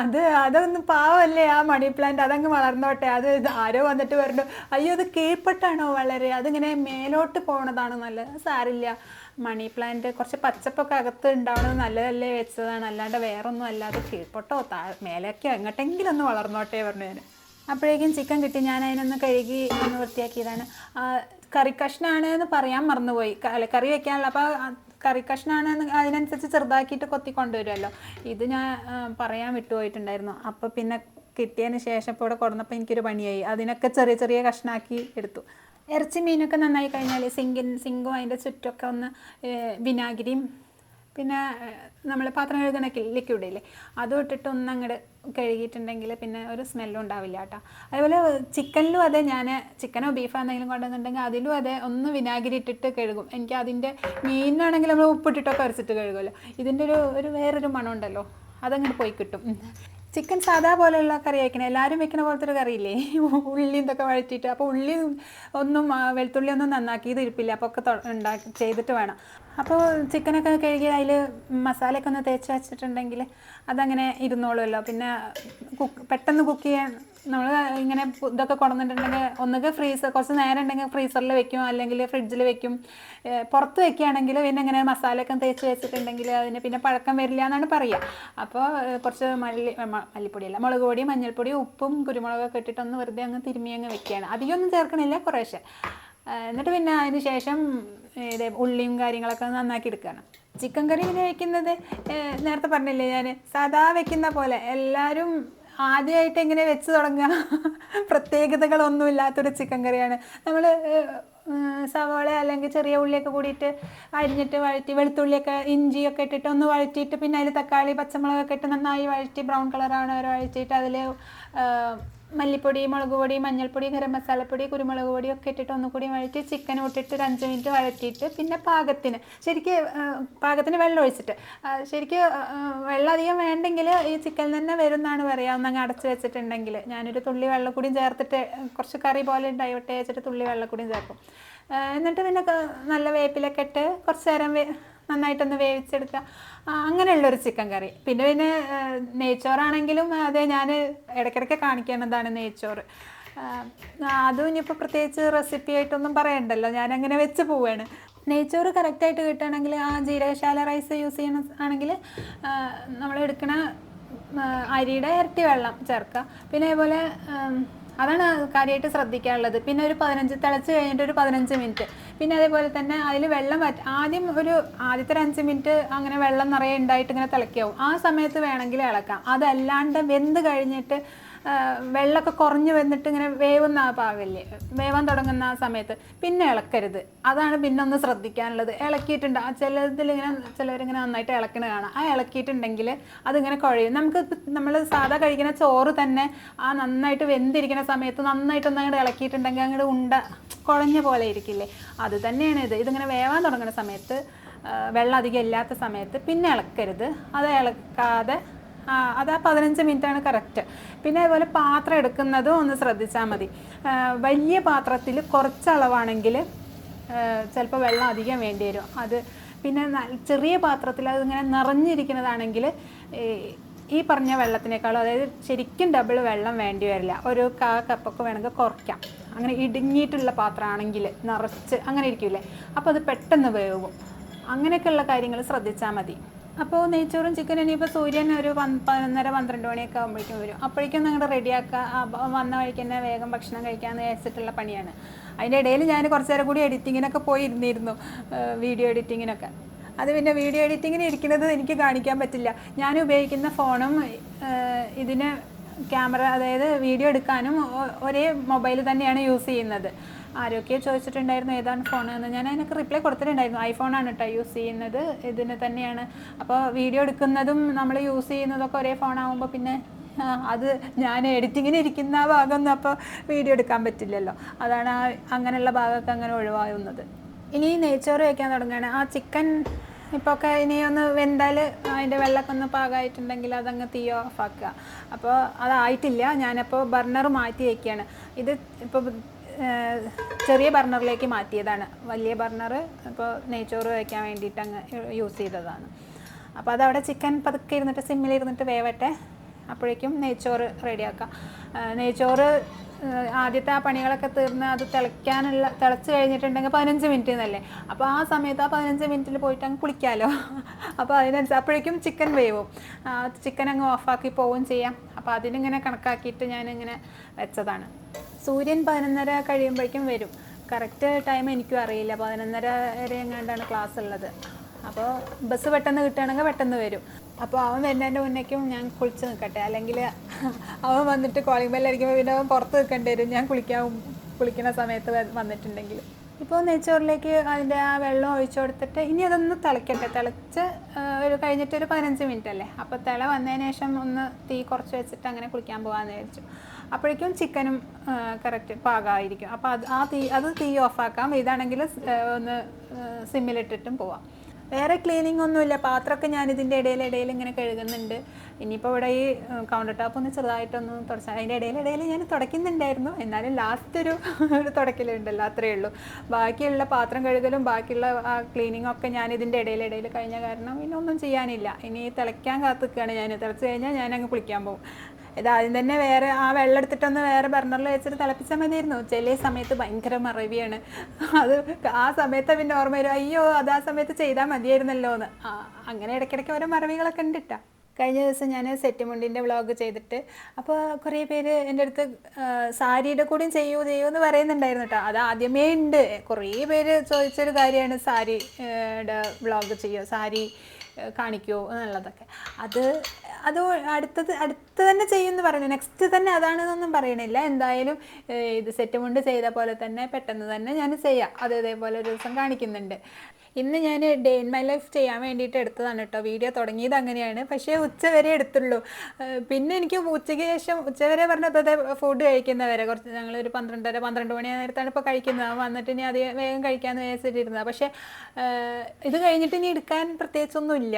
അത് അതൊന്നും പാവമല്ലേ ആ മണി പ്ലാന്റ്? അതങ്ങ് വളർന്നോട്ടെ. അത് ആരോ വന്നിട്ട് പറഞ്ഞു അയ്യോ അത് കീഴ്പ്പെട്ടാണോ വളരെ? അതിങ്ങനെ മേലോട്ട് പോണതാണ് നല്ലത്? സാരില്ല. മണി പ്ലാന്റ് കുറച്ച് പച്ചപ്പൊക്കെ അകത്ത് ഉണ്ടാവണത് നല്ലതല്ലേ വെച്ചതാണ്. അല്ലാണ്ട് വേറൊന്നും അല്ലാതെ കീഴ്പ്പൊട്ടോ താ മേലേക്കോ എങ്ങോട്ടെങ്കിലും ഒന്ന് വളർന്നോട്ടെ പറഞ്ഞു ഞാൻ അപ്പോഴേക്കും ചിക്കൻ കിട്ടി. ഞാൻ അതിനൊന്ന് കഴുകി ഒന്ന് വൃത്തിയാക്കിയതാണ്. കറി കഷ്ണമാണ് എന്ന് പറയാൻ മറന്നുപോയി. കറി വെക്കാനുള്ള അപ്പോൾ കറി കഷ്ണമാണ് അതിനനുസരിച്ച് ചെറുതാക്കിയിട്ട് കൊത്തി കൊണ്ടുവരുമല്ലോ. ഇത് ഞാൻ പറയാൻ വിട്ടുപോയിട്ടുണ്ടായിരുന്നു. അപ്പോൾ പിന്നെ കിട്ടിയതിന് ശേഷം ഇപ്പോൾ ഇവിടെ കൊടുന്നപ്പോൾ എനിക്കൊരു പണിയായി. അതിനൊക്കെ ചെറിയ ചെറിയ കഷ്ണാക്കി എടുത്തു. ഇറച്ചി മീനൊക്കെ നന്നായി കഴിഞ്ഞാൽ സിങ്കിൻ സിങ്കും അതിന്റെ ചുറ്റൊക്കെ ഒന്ന് വിനാഗിരിയും പിന്നെ നമ്മൾ പാത്രം കഴുകണ ലിക്വിഡ് ഇല്ലേ? അതും ഇട്ടിട്ട് ഒന്ന് അങ്ങോട്ട് കഴുകിയിട്ടുണ്ടെങ്കിൽ പിന്നെ ഒരു സ്മെല്ലും ഉണ്ടാവില്ല കേട്ടോ. അതേപോലെ ചിക്കനിലും അതെ ഞാൻ ചിക്കനോ ബീഫോ എന്തെങ്കിലും കൊണ്ടുവന്നിട്ടുണ്ടെങ്കിൽ അതിലും അതെ ഒന്ന് വിനാഗിരി ഇട്ടിട്ട് കഴുകും. എനിക്ക് അതിന്റെ മീനാണെങ്കിൽ നമ്മൾ ഉപ്പിട്ടിട്ടൊക്കെ അരച്ചിട്ട് കഴുകുമല്ലോ ഇതിന്റെ ഒരു ഒരു വേറൊരു മണം ഉണ്ടല്ലോ അതങ്ങോട്ട് പോയി കിട്ടും. ചിക്കൻ സാധാ പോലെയുള്ള കറി വയ്ക്കണം എല്ലാവരും വെക്കുന്ന പോലത്തെ ഒരു കറിയില്ലേ? ഉള്ളി ഇതൊക്കെ വഴറ്റിയിട്ട്. അപ്പോൾ ഉള്ളി ഒന്നും വെളുത്തുള്ളി ഒന്നും നന്നാക്കി ഇത് ഇരിപ്പില്ല അപ്പോൾ ഒക്കെ ഉണ്ടാക്കി ചെയ്തിട്ട് വേണം. അപ്പോൾ ചിക്കനൊക്കെ കഴുകി അതിൽ മസാലയൊക്കെ ഒന്ന് തേച്ച് വെച്ചിട്ടുണ്ടെങ്കിൽ അതങ്ങനെ ഇരുന്നോളുമല്ലോ. പിന്നെ കുക്ക് പെട്ടെന്ന് കുക്ക് ചെയ്യാൻ നമ്മൾ ഇങ്ങനെ ഇതൊക്കെ കൊണ്ടുവന്നിട്ടുണ്ടെങ്കിൽ ഒന്നുകിൽ ഫ്രീസർ കുറച്ച് നേരം ഉണ്ടെങ്കിൽ ഫ്രീസറിൽ വെക്കും അല്ലെങ്കിൽ ഫ്രിഡ്ജിൽ വെക്കും. പുറത്ത് വെക്കുകയാണെങ്കിൽ പിന്നെ ഇങ്ങനെ മസാലയൊക്കെ തേച്ച് വെച്ചിട്ടുണ്ടെങ്കിൽ അതിന് പിന്നെ പഴക്കം വരില്ല എന്നാണ് പറയുക. അപ്പോൾ കുറച്ച് മല്ലി മല്ലിപ്പൊടിയല്ല മുളക് പൊടി മഞ്ഞൾപ്പൊടി ഉപ്പും കുരുമുളകൊക്കെ ഇട്ടിട്ടൊന്ന് വെറുതെ അങ്ങ് തിരുമ്മി അങ്ങ് വെക്കുകയാണ്. അധികമൊന്നും ചേർക്കണില്ല കുറേശ്ശെ. എന്നിട്ട് പിന്നെ അതിന് ശേഷം ഇത് ഉള്ളിയും കാര്യങ്ങളൊക്കെ നന്നാക്കി എടുക്കുകയാണ്. ചിക്കൻ കറി പിന്നെ വെക്കുന്നത് നേരത്തെ പറഞ്ഞില്ലേ ഞാൻ സാധാ വെക്കുന്ന പോലെ എല്ലാവരും ആദ്യമായിട്ട് എങ്ങനെ വെച്ച് തുടങ്ങുക. [LAUGHS] പ്രത്യേകതകളൊന്നുമില്ലാത്തൊരു ചിക്കൻ കറിയാണ്. നമ്മൾ സവാള അല്ലെങ്കിൽ ചെറിയ ഉള്ളിയൊക്കെ കൂടിയിട്ട് അരിഞ്ഞിട്ട് വഴറ്റി വെളുത്തുള്ളിയൊക്കെ ഇഞ്ചിയൊക്കെ ഇട്ടിട്ട് ഒന്ന് വഴറ്റിയിട്ട് പിന്നെ അതിൽ തക്കാളി പച്ചമുളകൊക്കെ ഇട്ട് നന്നായി വഴറ്റി ബ്രൗൺ കളറാണ് വരെ വഴറ്റിയിട്ട് അതിൽ മല്ലിപ്പൊടി മുളക് പൊടി മഞ്ഞൾപ്പൊടി ഗരം മസാലപ്പൊടി കുരുമുളക് പൊടി ഒക്കെ ഇട്ടിട്ട് ഒന്നുകൂടി വഴറ്റി ചിക്കൻ ഇട്ടിട്ട് ഒരു അഞ്ച് മിനിറ്റ് വഴറ്റിയിട്ട് പിന്നെ പാകത്തിന് ശരിക്ക് പാകത്തിന് വെള്ളം ഒഴിച്ചിട്ട്. ശരിക്ക് വെള്ളം അധികം വേണ്ടെങ്കിൽ ഈ ചിക്കൻ തന്നെ വരും എന്നാണ് പറയുക ഒന്നങ്ങ് അടച്ച് വെച്ചിട്ടുണ്ടെങ്കിൽ ഞാനൊരു തുള്ളി വെള്ളം കൂടിയും ചേർത്തിട്ട് കുറച്ച് കറി പോലെ ഉണ്ടായിട്ടെ വെച്ചിട്ട് തുള്ളി വെള്ളം കൂടിയും ചേർക്കും. എന്നിട്ട് പിന്നെ നല്ല വേപ്പിലൊക്കെ ഇട്ട് കുറച്ച് നേരം നന്നായിട്ടൊന്ന് വേവിച്ചെടുക്കുക. അങ്ങനെയുള്ളൊരു ചിക്കൻ കറി പിന്നെ പിന്നെ നെയ്ച്ചോറാണെങ്കിലും അതെ ഞാൻ ഇടയ്ക്കിടയ്ക്ക് കാണിക്കേണ്ടതാണ് നെയ്ച്ചോറ്. അതും ഇനിയിപ്പോൾ പ്രത്യേകിച്ച് റെസിപ്പി ആയിട്ടൊന്നും പറയണ്ടല്ലോ. ഞാൻ അങ്ങനെ വെച്ച് പോവാണ്. നെയ്ച്ചോറ് കറക്റ്റായിട്ട് കിട്ടുകയാണെങ്കിൽ ആ ജീരകശാല റൈസ് യൂസ് ചെയ്യണ ആണെങ്കിൽ നമ്മൾ എടുക്കണ അരിയുടെ ഇരട്ടി വെള്ളം ചേർക്കുക. പിന്നെ അതുപോലെ അതാണ് കാര്യമായിട്ട് ശ്രദ്ധിക്കാനുള്ളത്. പിന്നെ ഒരു പതിനഞ്ച് തിളച്ച് കഴിഞ്ഞിട്ട് ഒരു പതിനഞ്ച് മിനിറ്റ്. പിന്നെ അതേപോലെ തന്നെ അതിൽ വെള്ളം ആദ്യം ഒരു ആദ്യത്തെ ഒരു അഞ്ച് മിനിറ്റ് അങ്ങനെ വെള്ളം നിറയെ ഉണ്ടായിട്ട് ഇങ്ങനെ തിളക്കാവും ആ സമയത്ത് വേണമെങ്കിൽ ഇളക്കാം. അതല്ലാണ്ട് വെന്ത് കഴിഞ്ഞിട്ട് വെള്ളമൊക്കെ കുറഞ്ഞു വന്നിട്ട് ഇങ്ങനെ വേവുന്ന ആ പാകല്ലേ വേവാൻ തുടങ്ങുന്ന ആ സമയത്ത് പിന്നെ ഇളക്കരുത്. അതാണ് പിന്നെ ഒന്ന് ശ്രദ്ധിക്കാനുള്ളത്. ഇളക്കിയിട്ടുണ്ട്. ആ ചിലതിൽ ഇങ്ങനെ ചിലവരിങ്ങനെ നന്നായിട്ട് ഇളക്കണ കാണാം. ആ ഇളക്കിയിട്ടുണ്ടെങ്കിൽ അതിങ്ങനെ കുഴയും. നമുക്ക് നമ്മൾ സാധാ കഴിക്കുന്ന ചോറ് തന്നെ ആ നന്നായിട്ട് വെന്തിരിക്കുന്ന സമയത്ത് നന്നായിട്ടൊന്ന് അങ്ങോട്ട് ഇളക്കിയിട്ടുണ്ടെങ്കിൽ അങ്ങോട്ട് ഉണ്ട കുഴഞ്ഞ പോലെ ഇരിക്കില്ലേ? അത് തന്നെയാണ് ഇത്. ഇതിങ്ങനെ വേവാൻ തുടങ്ങുന്ന സമയത്ത് വെള്ളം അധികം ഇല്ലാത്ത സമയത്ത് പിന്നെ ഇളക്കരുത്. അത് ഇളക്കാതെ അത് ആ പതിനഞ്ച് മിനിറ്റാണ് കറക്റ്റ്. പിന്നെ അതുപോലെ പാത്രം എടുക്കുന്നതും ഒന്ന് ശ്രദ്ധിച്ചാൽ മതി. വലിയ പാത്രത്തിൽ കുറച്ച് അളവാണെങ്കിൽ ചിലപ്പോൾ വെള്ളം അധികം വേണ്ടി വരും. അത് പിന്നെ ചെറിയ പാത്രത്തിൽ അതിങ്ങനെ നിറഞ്ഞിരിക്കുന്നതാണെങ്കിൽ ഈ പറഞ്ഞ വെള്ളത്തിനേക്കാളും അതായത് ശരിക്കും ഡബിൾ വെള്ളം വേണ്ടി വരില്ല. ഒരു കാ കപ്പൊക്കെ വേണമെങ്കിൽ കുറയ്ക്കാം. അങ്ങനെ ഇടുങ്ങിയിട്ടുള്ള പാത്രമാണെങ്കിൽ നിറച്ച് അങ്ങനെ ഇരിക്കില്ലേ? അപ്പോൾ അത് പെട്ടെന്ന് വേവും. അങ്ങനെയൊക്കെയുള്ള കാര്യങ്ങൾ ശ്രദ്ധിച്ചാൽ മതി. അപ്പോൾ നെയ്ച്ചോറും ചിക്കനും ഇനിയിപ്പോൾ സൂര്യൻ ഒരു പതിനൊന്നര പന്ത്രണ്ട് മണിയൊക്കെ ആകുമ്പോഴേക്കും വരും. അപ്പോഴേക്കും നിങ്ങൾ റെഡിയാക്കുക വന്ന വഴിക്ക് തന്നെ വേഗം ഭക്ഷണം കഴിക്കാമെന്ന് വിചാരിച്ചിട്ടുള്ള പണിയാണ്. അതിന്റെ ഇടയിൽ ഞാൻ കുറച്ച് നേരം കൂടി എഡിറ്റിങ്ങിനൊക്കെ പോയി ഇരുന്നിരുന്നു വീഡിയോ എഡിറ്റിങ്ങിനൊക്കെ. അത് പിന്നെ വീഡിയോ എഡിറ്റിങ്ങിന് ഇരിക്കുന്നത് എനിക്ക് കാണിക്കാൻ പറ്റില്ല. ഞാൻ ഉപയോഗിക്കുന്ന ഫോണും ഇതിന് ക്യാമറ അതായത് വീഡിയോ എടുക്കാനും ഒരേ മൊബൈൽ തന്നെയാണ് യൂസ് ചെയ്യുന്നത്. ആരൊക്കെ ചോദിച്ചിട്ടുണ്ടായിരുന്നു ഏതാണ് ഫോൺ എന്ന്. ഞാൻ അതിനൊക്കെ റിപ്ലൈ കൊടുത്തിട്ടുണ്ടായിരുന്നു. ഐഫോണാണ് കേട്ടോ യൂസ് ചെയ്യുന്നത് ഇതിന് തന്നെയാണ്. അപ്പോൾ വീഡിയോ എടുക്കുന്നതും നമ്മൾ യൂസ് ചെയ്യുന്നതൊക്കെ ഒരേ ഫോണാകുമ്പോൾ പിന്നെ അത് ഞാൻ എഡിറ്റിങ്ങിന് ഇരിക്കുന്ന ഭാഗമൊന്നും അപ്പോൾ വീഡിയോ എടുക്കാൻ പറ്റില്ലല്ലോ. അതാണ് അങ്ങനെയുള്ള ഭാഗമൊക്കെ അങ്ങനെ ഒഴിവാകുന്നത്. ഇനി നെയ്ച്ചോറ് വയ്ക്കാൻ തുടങ്ങുകയാണ്. ആ ചിക്കൻ ഇപ്പോൾ ഒക്കെ ഇനി ഒന്ന് വെന്താൽ അതിന്റെ വെള്ളമൊക്കെ ഒന്ന് പാകമായിട്ടുണ്ടെങ്കിൽ അതങ്ങ് തീ ഓഫാക്കുക. അപ്പോൾ അതായിട്ടില്ല. ഞാനപ്പോൾ ബർണർ മാറ്റി വയ്ക്കുകയാണ് ഇത് ഇപ്പോൾ ചെറിയ ബർണറിലേക്ക് മാറ്റിയതാണ്. വലിയ ബർണർ ഇപ്പോൾ നെയ്ച്ചോറ് വയ്ക്കാൻ വേണ്ടിയിട്ട് അങ്ങ് യൂസ് ചെയ്തതാണ്. അപ്പോൾ അതവിടെ ചിക്കൻ പതുക്കെ ഇരുന്നിട്ട് സിമ്മിലിരുന്നിട്ട് വേവട്ടെ. അപ്പോഴേക്കും നെയ്ച്ചോറ് റെഡിയാക്കാം. നെയ്ച്ചോറ് ആദ്യത്തെ ആ പണികളൊക്കെ തീർന്ന് അത് തിളയ്ക്കാനുള്ള തിളച്ച് കഴിഞ്ഞിട്ടുണ്ടെങ്കിൽ പതിനഞ്ച് മിനിറ്റ് എന്നല്ലേ. അപ്പോൾ ആ സമയത്ത് ആ പതിനഞ്ച് മിനിറ്റിൽ പോയിട്ട് അങ്ങ് കുളിക്കാമല്ലോ [LAUGHS] അപ്പോൾ അതിനനുസരിച്ച് അപ്പോഴേക്കും ചിക്കൻ വേവും. ചിക്കൻ അങ്ങ് ഓഫാക്കി പോവുകയും ചെയ്യാം. അപ്പോൾ അതിനിങ്ങനെ കണക്കാക്കിയിട്ട് ഞാനിങ്ങനെ വെച്ചതാണ്. സൂര്യൻ പതിനൊന്നര കഴിയുമ്പോഴേക്കും വരും. കറക്റ്റ് ടൈം എനിക്കും അറിയില്ല. പതിനൊന്നര വരെ എങ്ങാണ്ടാണ് ക്ലാസ് ഉള്ളത്. അപ്പോൾ ബസ് പെട്ടെന്ന് കിട്ടുകയാണെങ്കിൽ പെട്ടെന്ന് വരും. അപ്പോൾ അവൻ വരുന്നതിന്റെ മുന്നേക്കും ഞാൻ കുളിച്ച് നിൽക്കട്ടെ അല്ലെങ്കിൽ അവൻ വന്നിട്ട് കോളിംഗ് ബെല്ലടിക്കുമ്പോൾ പിന്നെ അവൻ പുറത്ത് നിൽക്കേണ്ടി വരും. ഞാൻ കുളിക്കാൻ കുളിക്കുന്ന സമയത്ത് വന്നിട്ടുണ്ടെങ്കിൽ. ഇപ്പോൾ നെയ്ച്ചോറിലേക്ക് അതിന്റെ ആ വെള്ളം ഒഴിച്ചു കൊടുത്തിട്ട് ഇനി അതൊന്ന് തിളയ്ക്കട്ടെ തിളച്ച് ഒരു കഴിഞ്ഞിട്ട് ഒരു പതിനഞ്ച് മിനിറ്റ് അല്ലേ? അപ്പോൾ തിള വന്നതിന് ശേഷം ഒന്ന് തീ കുറച്ച് വെച്ചിട്ട് അങ്ങനെ കുളിക്കാൻ പോകാമെന്ന് വിചാരിച്ചു. അപ്പോഴേക്കും ചിക്കനും കറക്റ്റ് പാകമായിരിക്കും അപ്പോൾ അത് ആ തീ അത് തീ ഓഫാക്കാം ഇതാണെങ്കിൽ ഒന്ന് സിമ്മിലിട്ടിട്ടും പോവാം. വേറെ ക്ലീനിങ് ഒന്നുമില്ല. പാത്രമൊക്കെ ഞാൻ ഇതിന്റെ ഇടയിൽ ഇടയിൽ ഇങ്ങനെ കഴുകുന്നുണ്ട്. ഇനിയിപ്പോൾ ഇവിടെ ഈ കൗണ്ടർ ടോപ്പ് ഒന്ന് ചെറുതായിട്ടൊന്ന് തുടച്ചാൽ അതിന്റെ ഇടയിൽ ഇടയിൽ ഞാൻ തുടയ്ക്കുന്നുണ്ടായിരുന്നു. എന്നാലും ലാസ്റ്റ് ഒരു ഒരു തുടക്കലുണ്ടല്ലോ അത്രയേ ഉള്ളൂ. ബാക്കിയുള്ള പാത്രം കഴുകലും ബാക്കിയുള്ള ആ ക്ലീനിങ്ങൊക്കെ ഞാൻ ഇതിന്റെ ഇടയിൽ ഇടയിൽ കഴിഞ്ഞ കാരണം ഇനി ഒന്നും ചെയ്യാനില്ല. ഇനി തിളയ്ക്കാൻ കാത്തുക്കുകയാണ് ഞാൻ. തിളച്ച് കഴിഞ്ഞാൽ ഞാൻ അങ്ങ് കുളിക്കാൻ പോകും. ഇത് ആദ്യം തന്നെ വേറെ ആ വെള്ളം എടുത്തിട്ടൊന്ന് വേറെ ബർണറിൽ വെച്ചിട്ട് തിളപ്പിച്ചാൽ മതിയായിരുന്നു. ചില സമയത്ത് ഭയങ്കര മറവിയാണ്. അത് ആ സമയത്ത് പിന്നെ ഓർമ്മ വരും അയ്യോ അത് ആ സമയത്ത് ചെയ്താൽ മതിയായിരുന്നല്ലോ എന്ന്. അങ്ങനെ ഇടയ്ക്കിടയ്ക്ക് ഓരോ മറവികളൊക്കെ ഉണ്ട് ട്ടോ. കഴിഞ്ഞ ദിവസം ഞാൻ സെറ്റ് മുണ്ടിന്റെ വ്ളോഗ് ചെയ്തിട്ട് അപ്പോൾ കുറേ പേര് എന്റെ അടുത്ത് സാരിയുടെ കൂടെയും ചെയ്യൂ ചെയ്യൂ എന്ന് പറയുന്നുണ്ടായിരുന്നു കേട്ടോ അത് ആദ്യമേ ഉണ്ട്. കുറേ പേര് ചോദിച്ചൊരു കാര്യമാണ് സാരിയുടെ വ്ളോഗ് ചെയ്യുമോ സാരി കാണിക്കുമോ എന്നുള്ളതൊക്കെ. അത് അത് അടുത്തത് അടുത്ത് തന്നെ ചെയ്യുമെന്ന് പറയുന്നു. നെക്സ്റ്റ് തന്നെ അതാണെന്നൊന്നും പറയണില്ല. എന്തായാലും ഇത് സെറ്റ് കൊണ്ട് ചെയ്ത പോലെ തന്നെ പെട്ടെന്ന് തന്നെ ഞാൻ ചെയ്യാം. അത് ഇതേപോലെ ഒരു ദിവസം കാണിക്കുന്നുണ്ട്. ഇന്ന് ഞാൻ ഡേ ഇൻ മൈ ലൈഫ് ചെയ്യാൻ വേണ്ടിയിട്ട് എടുത്തതാണ് കേട്ടോ വീഡിയോ തുടങ്ങിയത് അങ്ങനെയാണ്. പക്ഷേ ഉച്ച വരെ എടുത്തുള്ളൂ. പിന്നെ എനിക്ക് ഉച്ചയ്ക്ക് ശേഷം ഉച്ച വരെ പറഞ്ഞപ്പോൾ ഫുഡ് കഴിക്കുന്നവരെ കുറച്ച് ഞങ്ങൾ ഒരു പന്ത്രണ്ടര പന്ത്രണ്ട് മണി നേരത്താണ് ഇപ്പോൾ കഴിക്കുന്നത്. വന്നിട്ട് ഇനി അത് വേഗം കഴിക്കാമെന്ന് വിചാരിച്ചിട്ടിരുന്നത്. പക്ഷേ ഇത് കഴിഞ്ഞിട്ട് ഇനി എടുക്കാൻ പ്രത്യേകിച്ചൊന്നുമില്ല.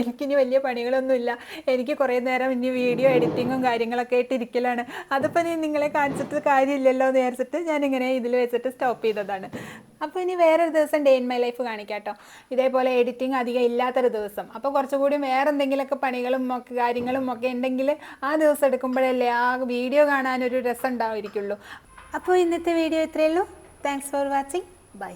എനിക്കിനി വലിയ പണികളൊന്നുമില്ല. എനിക്ക് കുറേ നേരം ഇനി വീഡിയോ എഡിറ്റിങ്ങും കാര്യങ്ങളൊക്കെ ആയിട്ട് ഇരിക്കലാണ്. അതിപ്പോൾ നീ നിങ്ങളെ കാണിച്ചിട്ട് കാര്യമില്ലല്ലോ എന്ന് വിചാരിച്ചിട്ട് ഞാനിങ്ങനെ ഇതിൽ വെച്ചിട്ട് സ്റ്റോപ്പ് ചെയ്തതാണ്. അപ്പോൾ ഇനി വേറൊരു ദിവസം ഡേ ഇൻ മൈ ലൈഫ് കാണിക്കാട്ടോ. ഇതേപോലെ എഡിറ്റിംഗ് അധികം ഇല്ലാത്തൊരു ദിവസം. അപ്പോൾ കുറച്ചുകൂടി വേറെ എന്തെങ്കിലുമൊക്കെ പണികളും ഒക്കെ കാര്യങ്ങളും ഒക്കെ ഉണ്ടെങ്കിൽ ആ ദിവസം എടുക്കുമ്പോഴല്ലേ ആ വീഡിയോ കാണാനൊരു രസം ഉണ്ടാവുമായിരിക്കുള്ളൂ. അപ്പോൾ ഇന്നത്തെ വീഡിയോ ഇത്രയേ ഉള്ളൂ. Thanks for watching bye